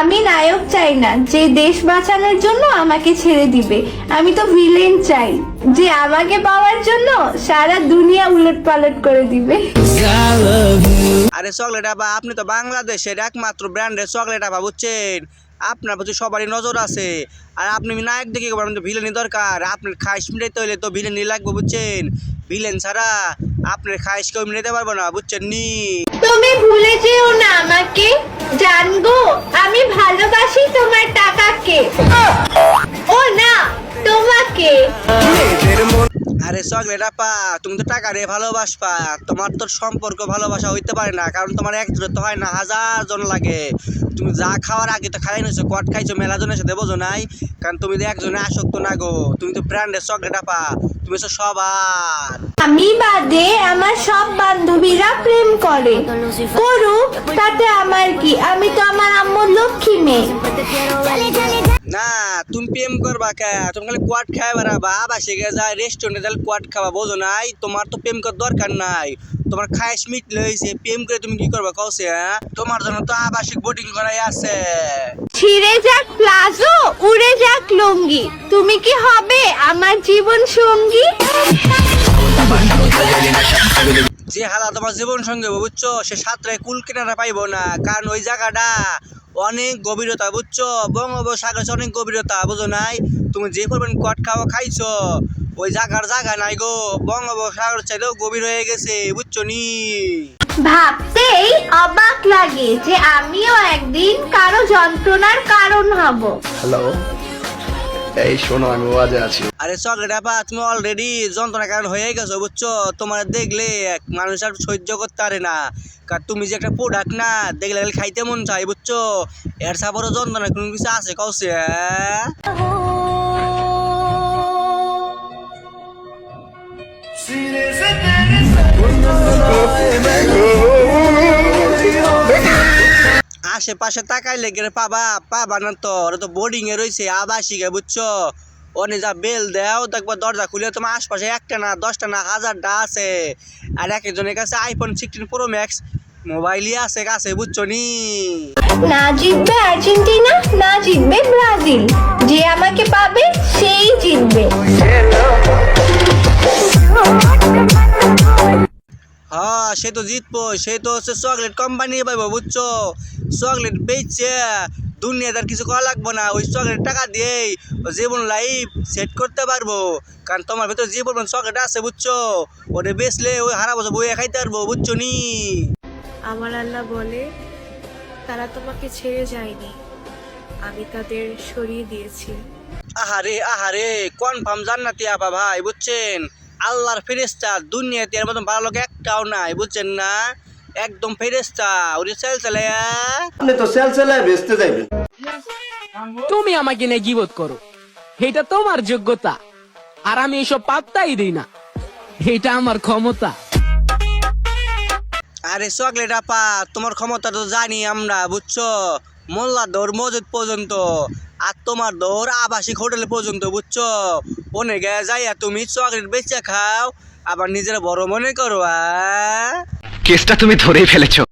আমি নায়ক চাই না যে দেশ বাঁচানোর জন্য আমাকে ছেড়ে দিবে। আমি তো ভিলেন চাই যে আমাকে পাওয়ার জন্য সারা দুনিয়া উলট পালট করে দিবে। আরে চকলেট আবা আপনি তো বাংলাদেশের একমাত্র ব্র্যান্ডের চকলেট আবা বুঝছেন? আপনার প্রতি সবারই নজর আছে। আর আপনি নায়ক দেখে করবেন তো ভিলেনই দরকার। আপনার খাইশ মিটাইতে হইলে তো ভিলেনই লাগবে বুঝছেন? ভিলেন ছাড়া আপনার খাইশ কেউ মিটাইতে পারব না বুঝছেন নি তুমি ভুলে যেও না আরে চকলেটা পা তুমি তো টাকা রে ভালোবাসবা। তোমার তো সম্পর্ক ভালোবাসা হইতে পারে না, কারণ তোমার একজনের তো হয় না, হাজার জন লাগে। তুমি যা খাওয়ার আগে তো খাই নিছো কট খাইছো মেলা জনের সাথে বোঝো নাই। কারণ তুমি তো একজনে আসক্ত না গো, তুমি তো ব্র্যান্ডের চকলেটা আপা তুমি তো সবার। আমি বাদে আমার সব বান্ধবীরা প্রেম করে। করুক তাতে আমার কি? আমি তো আমার আম্মুর লক্ষ্মী মেয়ে। না তুমি প্রেম করবা কে? তুমি খালি কোয়াট খাই বেড়াবা যায় রেস্টুরেন্টে তাহলে কোয়াট খাবা বোঝো নাই? তোমার তো প্রেম করার দরকার নাই। তোমার খাইশ মিটলে হয়েছে প্রেম করে তুমি কি করবা? কৌছে হ্যাঁ? তোমার জন্য তো আবাসিক বোটিং করাই আছে। ছিঁড়ে যাক লুঙ্গি। তুমি কি হবে আমার জীবন সঙ্গী? যে হালা তোমার জীবন সঙ্গে বুঝছ? সে সাঁতরায় কুল কিনারা পাইবো না কারণ ওই জায়গাটা অনেক গভীরতা বুঝছ? বঙ্গোপসাগর অনেক গভীরতা বুঝো নাই? তুমি যে পরিমাণ কট খাওয়া খাইছো ওই জায়গার জায়গা নাই গো। বঙ্গোপসাগর চাইলেও গভীর হয়ে গেছে বুঝছ নি? ভাবতেই অবাক লাগে যে আমিও একদিন কারও যন্ত্রণার কারণ হব। হ্যালো এই শোনো আমি ওয়াজে আছি। আরে চকলেটা পা তুমি অলরেডি যন্ত্রণা কারণ হয়ে গেছো বুঝছ? তোমার দেখলে এক মানুষ আর সহ্য করতে পারে না। কার তুমি যে একটা প্রোডাক্ট না দেখলে খাইতে মন চাই বুঝছ? এর সাপরও যন্ত্রণা কোনো কিছু আছে কৌছে আশেপাশে তাকাইলে গেলে পাবা পাবা না তো ওরা তো বোর্ডিং এ রয়েছে আবাসিকে বুঝছ? ওনে যা বেল দেও দেখব দরজা খুলে তোমার আশপাশে একটা না দশটা না হাজারটা আছে। আর একজনের কাছে আইফোন সিক্সটিন প্রো ম্যাক্স মোবাইলই আছে কাছে বুঝছ নি? না জিতবে আর্জেন্টিনা না জিতবে ব্রাজিল। যে আমাকে পাবে সেই জিতবে। সে তো জিতবো সে তো হচ্ছে চকলেট কোম্পানি পাইবো বুঝছ? চকলেট বেচছে দুনিয়াদার কিছু করা লাগবো না ওই চকলেট টাকা দিয়েই জীবন লাইফ সেট করতে পারব। কারণ তোমার ভিতর যে পরিমাণ চকলেট আছে বুঝছ? ওটা বেচলে ওই হারা বছর বইয়ে খাইতে পারব বুঝছ নি? আমার আল্লাহ বলে তারা তোমাকে ছেড়ে যায়নি। আমি তাদের সরিয়ে দিয়েছি। আহারে আহারে কনফার্ম জান্নাতি আপা ভাই বুঝছেন? আল্লাহর ফেরেস্তা দুনিয়াতে এর মতন ভালো লোক একটাও নাই বুঝছেন না? একদম ফেরেস্তা ওরে চাল চালায়া আপনি তো সেল সেলায় বেচতে যাইবেন। তুমি আমাকে নিয়ে গিবত করো। এটা তোমার যোগ্যতা। আর আমি এসব পাত্তাই দিই না। এটা আমার ক্ষমতা। আরে চকলেট আপা তোমার ক্ষমতা তো জানি আমরা বুঝছ? মোল্লা দৌড় মজুদ পর্যন্ত। আর তোমার দৌড় আবাসিক হোটেল পর্যন্ত, বুঝছ? বনে অনেকে যাইয়া তুমি চকলেট বেচে খাও, আবার নিজের বড় মনে করো আ কেসটা তুমি ধরেই ফেলেছো।